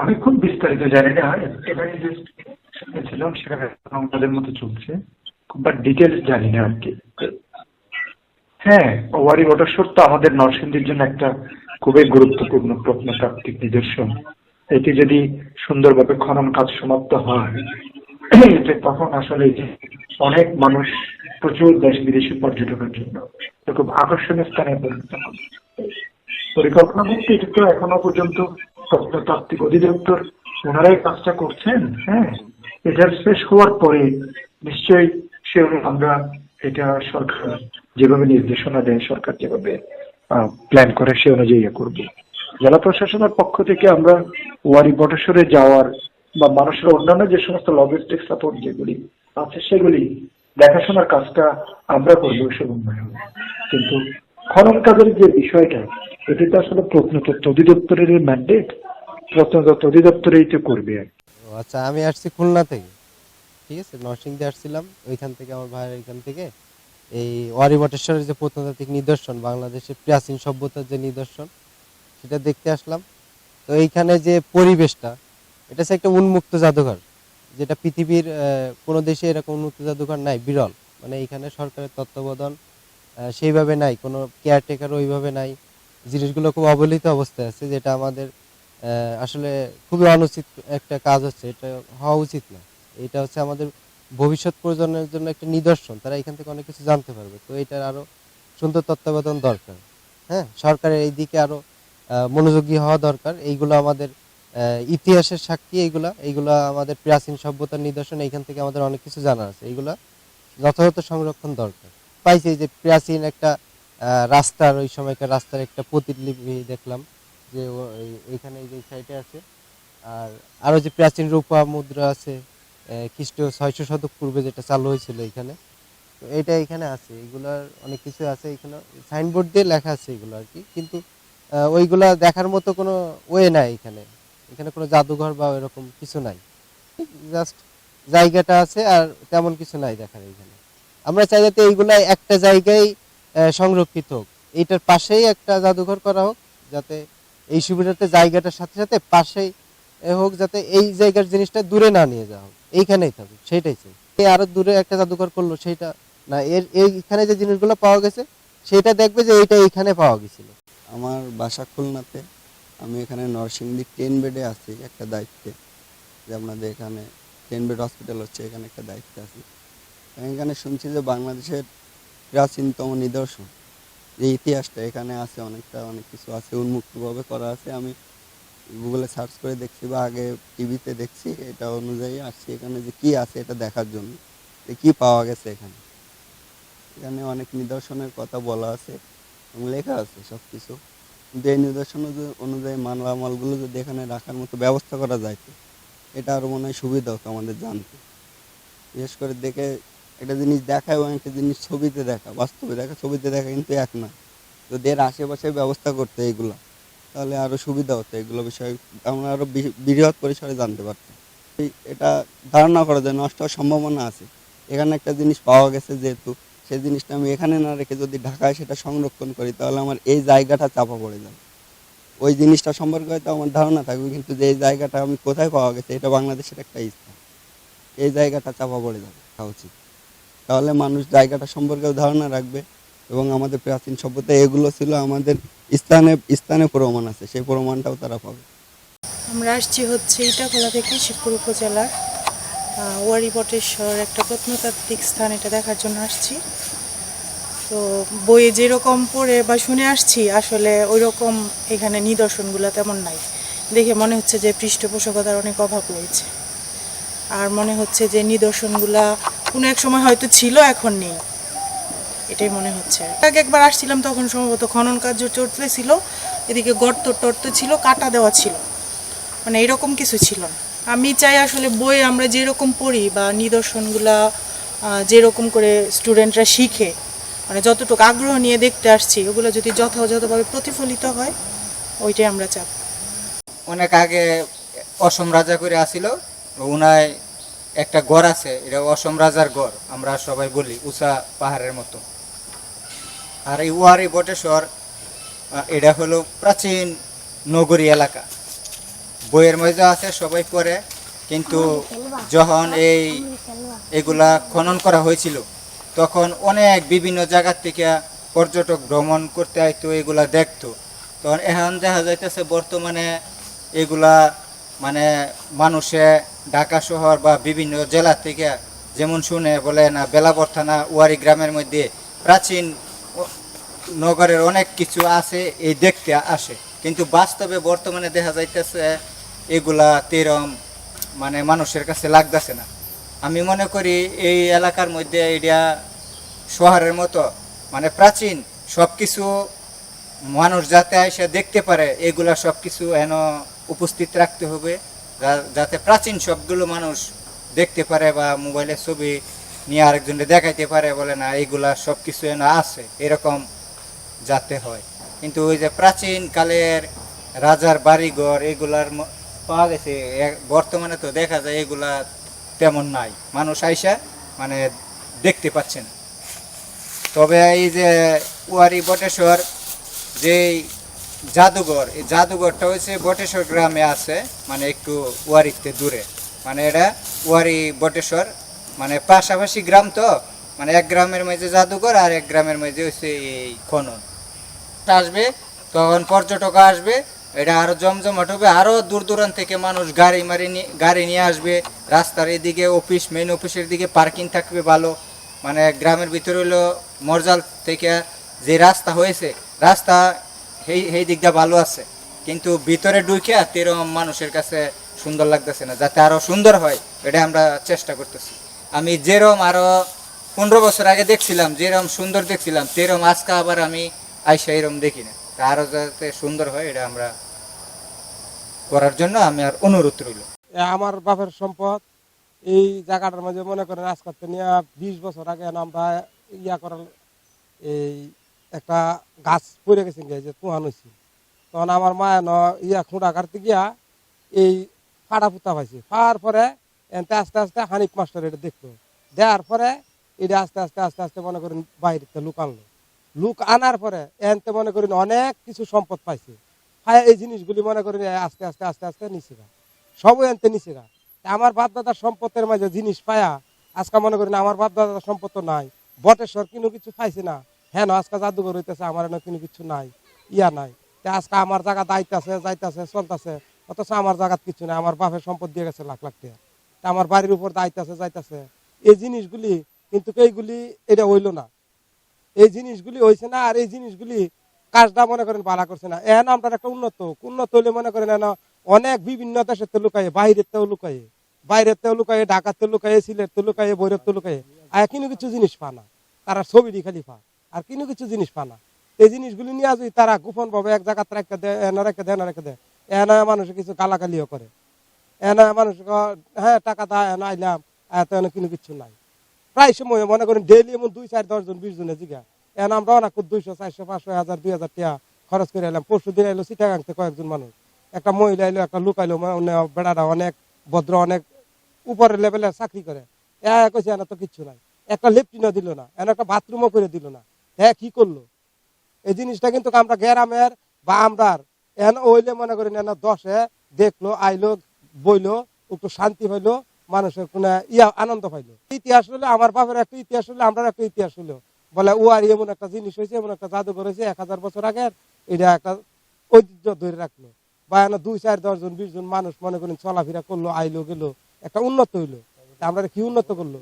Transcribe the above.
আমি খুব বিস্তারিত জানি না যে শুনেছিলাম, সেখানে আমাদের মতো চলছে। বাট ডিটেলস জানি না আর কি। হ্যাঁ ওয়ারি ওয়াটার তো আমাদের নরসিংদীর জন্য একটা খুবই গুরুত্বপূর্ণ প্রত্নতাত্ত্বিক নিদর্শন। এটি যদি সুন্দরভাবে খনন কাজ সমাপ্ত হয় তখন আসলে যে অনেক মানুষ, প্রচুর দেশ বিদেশি পর্যটকের জন্য। খুব আকর্ষণীয় স্থানে পরিকল্পনা বলতে এটা তো এখনও পর্যন্ত প্রত্নতাত্ত্বিক অধিদপ্তর, ওনারাই কাজটা করছেন হ্যাঁ? এটা শেষ হওয়ার পরে নিশ্চয়ই সে আমরা এটা সরকার যেভাবে নির্দেশনা দেয়, সরকার যেভাবে প্ল্যান করে সে অনুযায়ী ইয়ে করব। জেলা প্রশাসনের পক্ষ থেকে আমরা ওয়ারি বটেশ্বরে যাওয়ার বা মানুষের অন্যান্য যে সমস্ত লজিস্টিক সাপোর্ট যেগুলি আছে, সেগুলি দেখাশোনার কাজটা আমরা করব সে কিন্তু খনন কাজের যে বিষয়টা, এটি তো আসলে প্রত্নতত্ত্ব অধিদপ্তরের ম্যান্ডেট প্রত্নতত্ত্ব অধিদপ্তরেই তো করবে আচ্ছা আমি আসছি খুলনা থেকে, ঠিক আছে? নরসিংদী আসছিলাম, ওইখান থেকে আমার ভাইয়ের এখান থেকে। এই ওয়ারি বটেশ্বরের যে প্রত্নতাত্ত্বিক নিদর্শন, বাংলাদেশের প্রাচীন সভ্যতার যে নিদর্শন, সেটা দেখতে আসলাম। তো এইখানে যে পরিবেশটা, এটা হচ্ছে একটা উন্মুক্ত জাদুঘর, যেটা পৃথিবীর কোনো দেশে এরকম উন্মুক্ত জাদুঘর নাই, বিরল। মানে এখানে সরকারের তত্ত্বাবধান সেইভাবে নাই কোনো কেয়ারটেকার ওইভাবে নাই। জিনিসগুলো খুব অবহেলিত অবস্থায় আছে যেটা আমাদের আসলে খুবই অনুচিত একটা কাজ হচ্ছে এটা হওয়া উচিত না। এটা হচ্ছে আমাদের ভবিষ্যৎ প্রজন্মের জন্য একটা নিদর্শন তারা এখান থেকে অনেক কিছু জানতে পারবে। তো এটার আরও সুন্দর তত্ত্বাবধান দরকার হ্যাঁ? সরকারের এই দিকে আরও আহ, মনোযোগী হওয়া দরকার। এইগুলো আমাদের ইতিহাসের সাক্ষী এইগুলা এইগুলা আমাদের প্রাচীন সভ্যতার নিদর্শন এইখান থেকে আমাদের অনেক কিছু জানা আছে। এইগুলা যথাযথ সংরক্ষণ দরকার। পাইছি যে প্রাচীন একটা রাস্তার ওই সময়কার রাস্তার একটা প্রতিলিপি দেখলাম যে এইখানে যে সাইডে আছে। আর আরও যে প্রাচীন রূপা মুদ্রা আছে আহ, খ্রিস্টীয় ছয়শো শতক পূর্বে যেটা চালু হয়েছিল এখানে তো এটা এখানে আছে। এগুলার অনেক কিছু আছে এখানে। সাইনবোর্ড দিয়ে লেখা আছে এগুলো আর কি। কিন্তু ওইগুলা দেখার মতো কোনো ওয়ে নাই এখানে। এখানে কোনো জাদুঘর বা এরকম কিছু নাই। জাস্ট জায়গাটা আছে আর তেমন কিছু নাই দেখার এখানে। আমরা চাই যাতে এইগুলা একটা জায়গায় সংরক্ষিত হোক। এইটার পাশেই একটা জাদুঘর করা হোক, যাতে এই সুবিধাতে জায়গাটার সাথে সাথে পাশেই হোক, যাতে এই জায়গার জিনিসটা দূরে না নিয়ে যাওয়া হোক। এইখানেই থাকুক সেটাই চাই। এই আরও দূরে একটা জাদুঘর করল সেটা না, এর, এইখানে যে জিনিসগুলো পাওয়া গেছে, সেটা দেখবে যে এইটা এইখানে পাওয়া গেছিল। আমার বাসা খুলনাতে, আমি এখানে নরসিংদী টেন বেডে আছি, একটা দায়িত্বে। যে আপনাদের এখানে টেন বেড হসপিটাল হচ্ছে, এখানে একটা দায়িত্বে আছি। এখানে শুনছি যে বাংলাদেশের প্রাচীনতম নিদর্শন, যে ইতিহাসটা এখানে আছে অনেকটা, অনেক কিছু আছে, উন্মুক্তভাবে করা আছে। আমি গুগলে সার্চ করে দেখছি বা আগে টিভিতে দেখছি, এটা অনুযায়ী আসছি এখানে যে কি আছে এটা দেখার জন্য, যে কী পাওয়া গেছে এখানে। এখানে অনেক নিদর্শনের কথা বলা আছে এবং লেখা আছে সব কিছু কিন্তু এই নিদর্শন অনু- অনুযায়ী মালামালগুলো যদি এখানে রাখার মতো ব্যবস্থা করা যায় এটা আরও মনে হয় সুবিধা হতো আমাদের জানতে। বিশেষ করে দেখে একটা জিনিস দেখা এবং একটা জিনিস ছবিতে দেখা বাস্তবে দেখা ছবিতে দেখা কিন্তু এক না। যদি এর আশেপাশে ব্যবস্থা করতে এগুলো, তাহলে আরও সুবিধা হতো এগুলো বিষয়ে। আমরা আরও বৃহৎ পরিসরে জানতে পারতাম। এটা ধারণা করা যায়, নষ্ট হওয়ার সম্ভাবনা আছে। এখানে একটা জিনিস পাওয়া গেছে যেহেতু সেই জিনিসটা আমি এখানে না রেখে যদি ঢাকায় সেটা সংরক্ষণ করি, তাহলে আমার এই জায়গাটা চাপা পড়ে যাবে। ওই জিনিসটা সম্পর্কে হয়তো আমার ধারণা থাকবে, কিন্তু যে জায়গাটা আমি কোথায় পাওয়া গেছে, এটা বাংলাদেশের একটা স্থান। এই জায়গাটা চাপা পড়ে যাবে উচিত। তাহলে মানুষ জায়গাটা সম্পর্কেও ধারণা রাখবে এবং আমাদের প্রাচীন সভ্যতা এগুলো ছিল আমাদের স্থানে স্থানে প্রমাণ আছে, সেই প্রমাণটাও তারা পাবে। আমরা আসছি হচ্ছে ইটাখোলা থেকে শিবপুর উপজেলার ওয়ারি বটেশ্বর, একটা প্রত্নতাত্ত্বিক স্থান, এটা দেখার জন্য আসছি। তো বইয়ে যেরকম পড়ে বা শুনে আসছি, আসলে ওই রকম এখানে নিদর্শনগুলো তেমন নাই। দেখে মনে হচ্ছে যে পৃষ্ঠপোষকতার অনেক অভাব রয়েছে। আর মনে হচ্ছে যে নিদর্শনগুলা কোনো এক সময় হয়তো ছিল, এখন নেই। এটাই মনে হচ্ছে। আগে একবার আসছিলাম তখন সম্ভবত খনন কার্য চলতেছিল এদিকে গর্ত টর্ত ছিল, কাটা দেওয়া ছিল। মানে এরকম কিছু ছিল আমি চাই আসলে বই আমরা যেরকম পড়ি বা নিদর্শনগুলা যেরকম করে স্টুডেন্টরা শিখে মানে যতটুকু আগ্রহ নিয়ে দেখতে আসছি, ওগুলো যদি যথাযথভাবে প্রতিফলিত হয়, ওইটাই আমরা চাপ অনেক আগে অসম রাজা করে আসিল, উনায় একটা গড় আছে, এটা অসম রাজার গড় আমরা সবাই বলি উষা পাহাড়ের মতো। আর এই ওয়ারি বটেশ্বর এটা হলো প্রাচীন নগরী এলাকা। বইয়ের মধ্যে আছে, সবাই পড়ে, কিন্তু যখন এই এগুলা খনন করা হয়েছিল, তখন অনেক বিভিন্ন জায়গার থেকে পর্যটক ভ্রমণ করতে আইতো, এগুলা দেখতো। তখন এখন দেখা যাইতেছে, বর্তমানে এগুলা মানে মানুষে ঢাকা শহর বা বিভিন্ন জেলা থেকে যেমন শুনে বলে না বেলাবর থানা, ওয়ারি গ্রামের মধ্যে প্রাচীন নগরের অনেক কিছু আছে, এই দেখতে আসে। কিন্তু বাস্তবে বর্তমানে দেখা যাইতেছে, এগুলা তেরম মানে মানুষের কাছে লাগতেছে না। আমি মনে করি এই এলাকার মধ্যে এটা শহরের মতো মানে প্রাচীন সব কিছু মানুষ যাতে এসে দেখতে পারে, এগুলা সব কিছু এন উপস্থিত রাখতে হবে যাতে প্রাচীন সবগুলো মানুষ দেখতে পারে বা মোবাইলে ছবি নিয়ে আরেকজনকে দেখাইতে পারে, বলে না, এইগুলা সব কিছু এন আছে, এরকম যাতে হয়। কিন্তু ওই যে প্রাচীন কালের রাজার বাড়িঘর, এগুলার পাওয়া গেছে। বর্তমানে তো দেখা যায় এগুলা তেমন নাই। মানুষ আইসা মানে দেখতে পাচ্ছে না। তবে এই যে ওয়ারি বটেশ্বর যে জাদুঘর। এই জাদুঘরটা হচ্ছে বটেশ্বর গ্রামে আছে মানে একটু ওয়ারিতে দূরে। মানে এটা ওয়ারি বটেশ্বর মানে পাশাপাশি গ্রাম তো মানে এক গ্রামের মাঝে জাদুঘর আর এক গ্রামের মাঝে হচ্ছে এই খনন। আসবে, তখন পর্যটক আসবে, এটা আরও জমজমাট হবে, আরও দূর দূরান্ত থেকে মানুষ গাড়ি মারি নিয়ে গাড়ি নিয়ে আসবে, রাস্তার এদিকে অফিস মেন অফিসের দিকে পার্কিং থাকবে ভালো। মানে গ্রামের ভিতরে হলো মরজাল থেকে যে রাস্তা হয়েছে, রাস্তা এই দিকটা ভালো আছে। কিন্তু ভিতরে ঢুকে তেরম মানুষের কাছে সুন্দর লাগতেছে না, যাতে আরও সুন্দর হয়, এটা আমরা চেষ্টা করতেছি। আমি যেরম আরও পনেরো বছর আগে দেখছিলাম, যেরম সুন্দর দেখছিলাম, তেরম আজকে আবার আমি আইসা এরম দেখি না। তা আরও যাতে সুন্দর হয়, এটা আমরা করার জন্য আমি আর অনুরোধ রইল। আমার বাপের সম্পদ, এই জায়গাটার মাঝে মনে করেন আজ করতে নিয়ে বিশ বছর আগে আমরা ইয়া করার এই একটা গাছ পড়ে গেছে গিয়ে যে তুহান হয়েছি তখন আমার মা ন ইয়া খুঁড়া কাটতে গিয়া এই ফাড়া পুতা পাইছে। পাওয়ার পরে এনতে আস্তে আস্তে হানিফ মাস্টার এটা দেখল। দেওয়ার পরে এটা আস্তে আস্তে আস্তে আস্তে মনে করেন বাইরে লুক আনলো। লুক আনার পরে এনতে মনে করেন অনেক কিছু সম্পদ পাইছে। পায় এই জিনিসগুলি মনে করেন আস্তে আস্তে আস্তে আস্তে নিচে গা। সবই আনতে নিচে গা। আমার বাপ দাদার সম্পদের মাঝে জিনিস পায়া, আজকে মনে করেন আমার বাপ দাদার সম্পদ নাই। বটেশ্বর কোনো কিছু পাইছে না। হ্যাঁ আজকে জাদুঘর হইতেছে, আমার এনে কোনো কিছু নাই, ইয়া নাই। আজকে আমার জায়গা দায়িত্বে যাইতাছে চলতেছে, অথচ আমার জায়গাত কিছু নাই, আমার বাপের সম্পদ দিয়ে গেছে লাখ লাখ টাকা। তা আমার বাড়ির উপর দায়িত্ব যাইতাছে এই জিনিসগুলি, কিন্তু এইগুলি, এটা হইল না। এই জিনিসগুলি হয়েছে না, আর এই জিনিসগুলি কাজটা মনে করেন বালা করছে না। এখন আমরা একটা উন্নত উন্নত হলে মনে করেন এন অনেক বিভিন্ন দেশের তো লুকায়ে, বাইরের তেও লুকায়ে, বাইরের তেও লুকায়ে, ঢাকার তো লুকায়ে সিলেট তো লুকায়ে বৈরব তো লুকায়ে, আর কিনো কিছু জিনিস পা না। তারা ছবিটি খালি পা আর কিনো কিছু জিনিস পা না এই জিনিসগুলি নিয়ে আসি তারা গোপন ভাবে এক জায়গাতে রেখে দেয় এনে রেখে দেয় এনে রেখে দেয়। এনে মানুষে কিছু গালাগালিও করে। এনে মানুষ হ্যাঁ টাকা দা এনে আইলাম এত এনে কিনো কিছু নাই। প্রায় সময় মনে করেন ডেইলি এমন দুই, চার, দশ জন, বিশ জনের জিগা। এখন আমরা অনেক দুইশো, চারশো, পাঁচশো, হাজার, দুই হাজার টাকা খরচ করে এলাম পরশু দিন এলো চিটাগাংতে কয়েকজন মানুষ। একটা মহিলা এলো একটা লোক মানে বেড়াটা অনেক ভদ্র, অনেক উপরের লেভেলে চাকরি করে। এ কইছে, এনে তো কিচ্ছু নাই। একটা লেফটিনও দিল না, এনে একটা বাথরুমও করে দিল না। হ্যাঁ কি করল? এই জিনিসটা কিন্তু আমরা গ্রামের বা আমরার। এন ওইলে মনে করেন এনে দশে দেখল, আইলো, বইলো, একটু শান্তি পাইলো মানুষের কোনো ইয়া, আনন্দ পাইলো। ইতিহাস হলো, আমার বাপের একটা ইতিহাস হলো আমরা একটা ইতিহাস হলো। বলে ও আর এমন একটা জিনিস হয়েছে, এমন একটা জাদুঘর হয়েছে, এক হাজার বছর আগের, এটা একটা ঐতিহ্য ধরে রাখল। বা এনে দুই, চার, দশ জন, বিশ জন মানুষ মনে করেন চলাফেরা করল, আইলো, গেলো, একটা উন্নত হইল। আমরা কি উন্নত করল?